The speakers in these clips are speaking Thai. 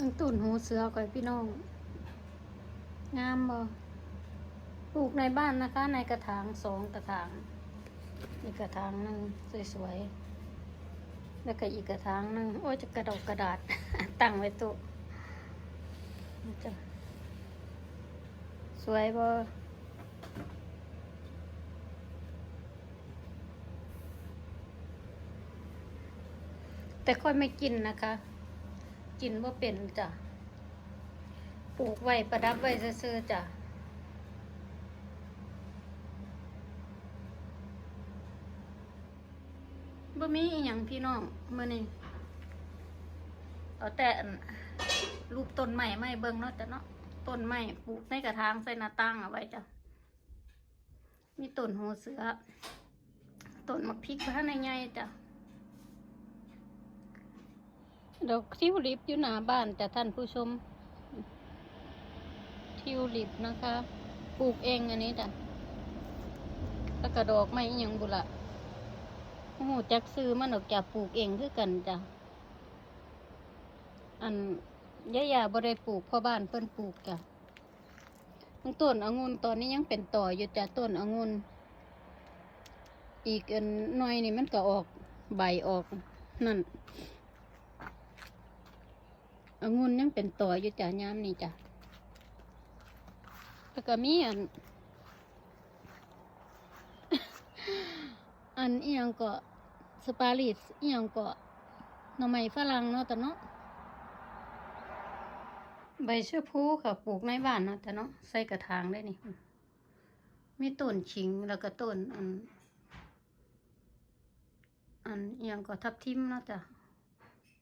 ยังตุ่นหูเสือก่อยพี่น้อง งามบ่ปลูกในบ้านนะคะ ในกระถางสองกระถางอีกกระถางหนึ่งสวยๆแล้วก็อีกกระถางหนึ่งโอ้จะกระดกกระดาษ ตั้งไว้ต๊จ้ะสวยบ่แต่ค่อยไม่กินนะคะ กินว่าเป็นจ้ะปลูกไว้ประดับไว้ซื่อจ้ะบ่มีอีหยังพี่น้องมื้อนี้เอาแต่รูปต้นไม้ไม้เบิ่งเนาะจ้ะเนาะต้นไม้ปลูกในกระถางใส่หน้าต่างเอาไว้จ้ะมีต้นหูเสือต้นมะพริกพระในใหญ่จ้ะ ดอกทิวลิปอยู่หน้าบ้านจ้ะท่านผู้ชม ทิวลิปนะคะ ปลูกเองอันนี้จ้ะแล้วก็ดอกไม้ยังบุละโอ้โหจักซื้อมันออกจากปลูกเองคือกันจ้ะ อันยายาบ่ได้ปลูกพ่อบ้านเพิ่นปลูกจ้ะต้นองุ่นตอนนี้ยังเป็นต่ออยู่จ้ะต้นองุ่นอีกอันหน่อยนี่มันก็ออกใบออกนั่น องุ่นยังเป็นต่ออยู่จ้ะยามนี่จ้ะแล้วก็มีอัน อันอียังก็สปาริสอียังก็หน่อไม้ฝรั่งเนาะแต่เนาะใบเชื้อพูค่ะปลูกในบ้านเนาะแต่เนาะใส่กระถางได้นี่ มีต้นชิงแล้วก็ต้นอัน อันอียังก็ทับทิมเนาะจ้ะ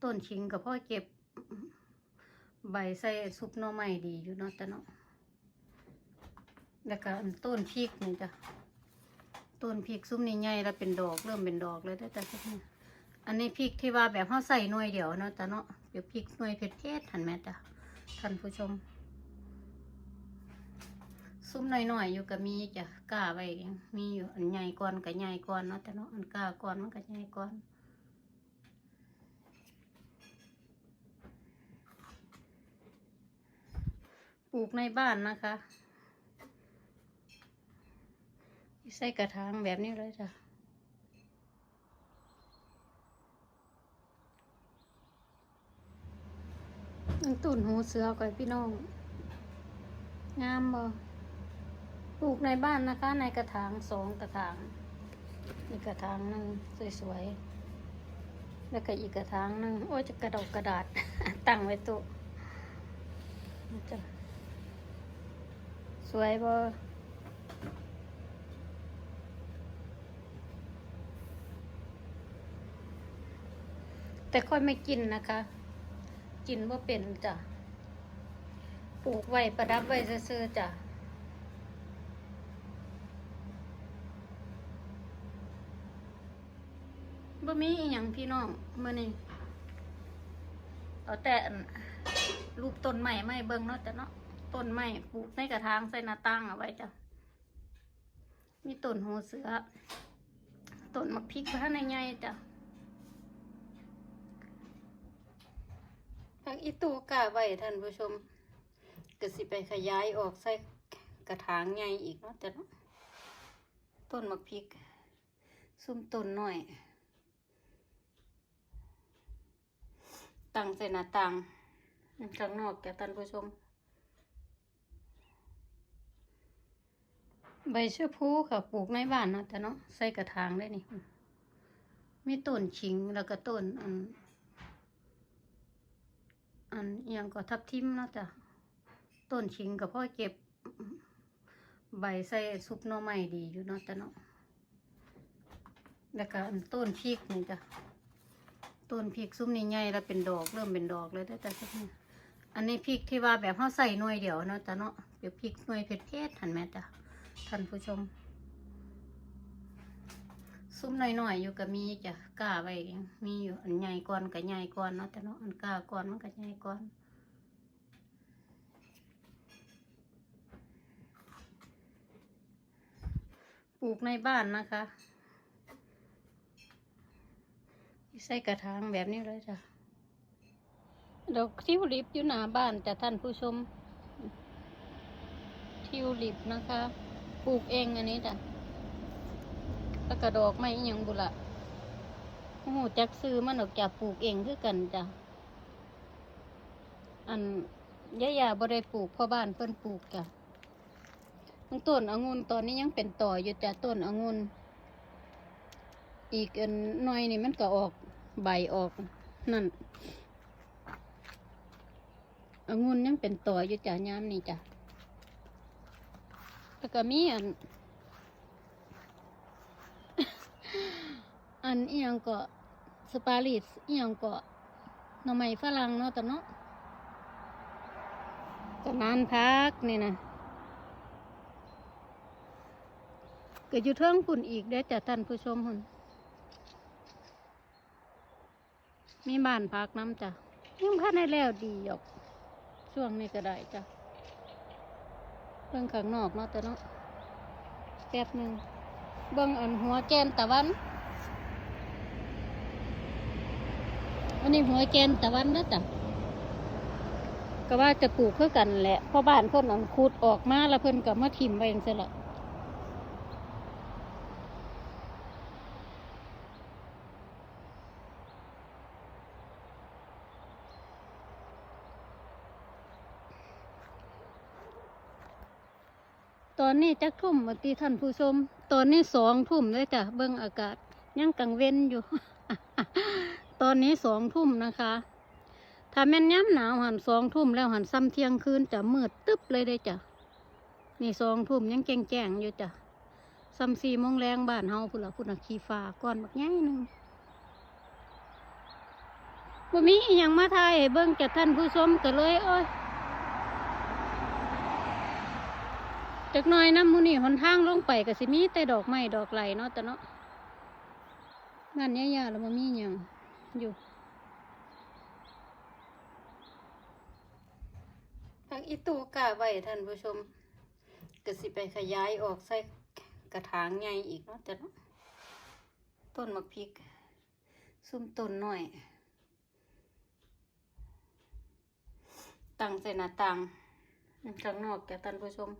ต้นชิงก็พ่อเก็บ ใบใส่ซุปหน่อไม้ดีอยู่เนาะแต่เนาะแล้วก็อันต้นพริกนี่จ้ะต้นพริกซุ้มนี่ใหญ่แล้วเป็นดอกเริ่มเป็นดอกเลยได้แต่พวกนี้อันนี้พริกที่ว่าแบบเขาใส่หน่วยเดียวเนาะจ้ะเนาะเดี๋ยวพริกหน่วยเผ็ดเผ็ดๆหันแม่จ้ะท่านผู้ชม ซุ้มน้อยๆอยู่ก็มีจ้ะกล้าไว้มีอยู่อันใหญ่ก่อนกับใหญ่ก่อนเนาะแต่เนาะอันกล้าก่อนมันก็ใหญ่ก่อน ปลูกในบ้านนะคะ ใส่กระถางแบบนี้เลยจ้ะตุ่นหูเสือก่อยพี่น้อง งามบ่ปลูกในบ้านนะคะ ในกระถางสองกระถาง อีกกระถางหนึ่งสวยๆ แล้วก็อีกกระถางหนึ่งโอ้จะกระดกกระดาษ ตั้งไว้ต๊จ้ะ สวยบ่แต่ค่อยไม่กินนะคะ กินว่าเป็นจ้ะ ปลูกไว้ประดับไว้ซื่อจ้ะ บ่มีอีหยังพี่น้องมื้อนี้เอาแต่รูปต้นไม้ไม้เบิ่งเนาะจ้ะเนาะ ต้นไม้ปลูกในกระถางใส่หน้าต่างเอาไว้จ้ะ มีต้นหูเสือต้นมะพริกพระในใหญ่จ้ะพักอีตูกาไว้ท่านผู้ชมก็สิไปขยายออกใส่กระถางใหญ่อีกเนาะจ้ะเนาะต้นมะพริก ซุ่มต้นหน้อย ตั้งใส่หน้าต่างข้างนอกแกท่านผู้ชม ใบเชื้อพูค่ะปลูกในบ้านเนาะแต่เนาะใส่กระถางได้นี่มีต้นชิงแล้วก็ต้นอัน อันเอียงก็ทับทิมเนาะจ้ะต้นชิงก็พ่อเก็บ ใบใส่ซุปหน่อไม้ดีอยู่เนาะแต่เนาะแล้วก็อันต้นพริกนี่จ้ะต้นพริกซุ้มนี่ใหญ่แล้วเป็นดอกเริ่มเป็นดอกเลยได้อแต่พวกนี้อันนี้พริกที่ว่าแบบเขาใส่หน่วยเดียวเนาะจ้ะเนาะเดี๋ยวพริกหน่วยเผ็ดเผ็ดๆหันแม่จ้ะ ท่านผู้ชม ซุ้มหน้อยๆอยู่ก็มีจ้ะกล้าไว้มีอยู่อันใหญ่ก่อนกับใหญ่ก่อนเนาะแต่เนาะอันกล้าก่อนมันก็ใหญ่ก่อนปลูกในบ้านนะคะใส่กระถางแบบนี้เลยจ้ะดอกทิวลิปอยู่หน้าบ้านแต่ท่านผู้ชมทิวลิปนะคะ ปลูกเองอันนี้จ้ะแล้วก็ดอกไม้ยังบุละโอ้โหจักซื้อมันออกจากปลูกเองคือกันจ้ะ อันยายาบ่ได้ปลูกพ่อบ้านเพิ่นปลูกจ้ะทั้งต้นองุ่นตอนนี้ยังเป็นต่ออยู่จ้ะต้นองุ่นอีกอันหน่อยนี่มันก็ออกใบออกนั่นองุ่นยังเป็นต่ออยู่จ้ะยามนี่จ้ะ แล้วก็มีอัน อันอีหยังก็สปาริสอีหยังก็หน่อไม้ฝรั่งเนาะแต่เนาะก็นานพักนี่นะก็อยู่เทิงฝุ่นอีกเด้จ้ะท่านผู้ชมหุ่นมีบ้านพักน้ำจ้ะยังพักได้แล้วดีหยกช่วงนี้ก็ได้จ้ะ เบื้องข้างนอกเนาะแต่เนาะแป๊บหนึ่งเบื้องอันหัวแกนตะวัน อันนี้หัวแกนตะวันนะจ๊ะก็ว่าจะปลูกเพื่อกันแหละพ่อบ้านเพิ่นอันคูดออกมาแล้วเพิ่นก็มาถิ่มไว้จังเสียละ ตอนนี้จักทุ่มวันตีท่านผู้ชม ตอนนี้สองทุ่มเลยจ้ะเบิ่งอากาศยังกังเว้นอยู่ ตอนนี้สองทุ่มนะคะ ถ้าแม่นย้ำหนาวหันสองทุ่มแล้วหันซ้ำเที่ยงคืนจะมืดตึ๊บเลยได้จ้ะนี่สองทุ่มยังแจ้งแจงๆอยู่จ้ะซ้ำสี่โมงแรงบ้านเฮาพุ่นละพุ่นละขี่ฟ้าก้อนบักใหญ่หนึ่งบ่มีอหยังมาไทยเบิ่งจากท่านผู้ชมก็เลยโอ้ย จักหน่อยน้ำมูนี่หนทางลงไปก็สิมีแต่ดอกไม้ดอกไหลเนาะแต่เนาะงานยาๆแล้วมันมีหยังอยู่พักอีตูกาไว้ท่านผู้ชมก็สิไปขยายออกใส่กระถางใหญ่อีกเนาะแต่เนาะต้นมะพริก ซุ่มต้นหน่อย ตั้งใส่หน้าต่างข้างนอกแกท่านผู้ชม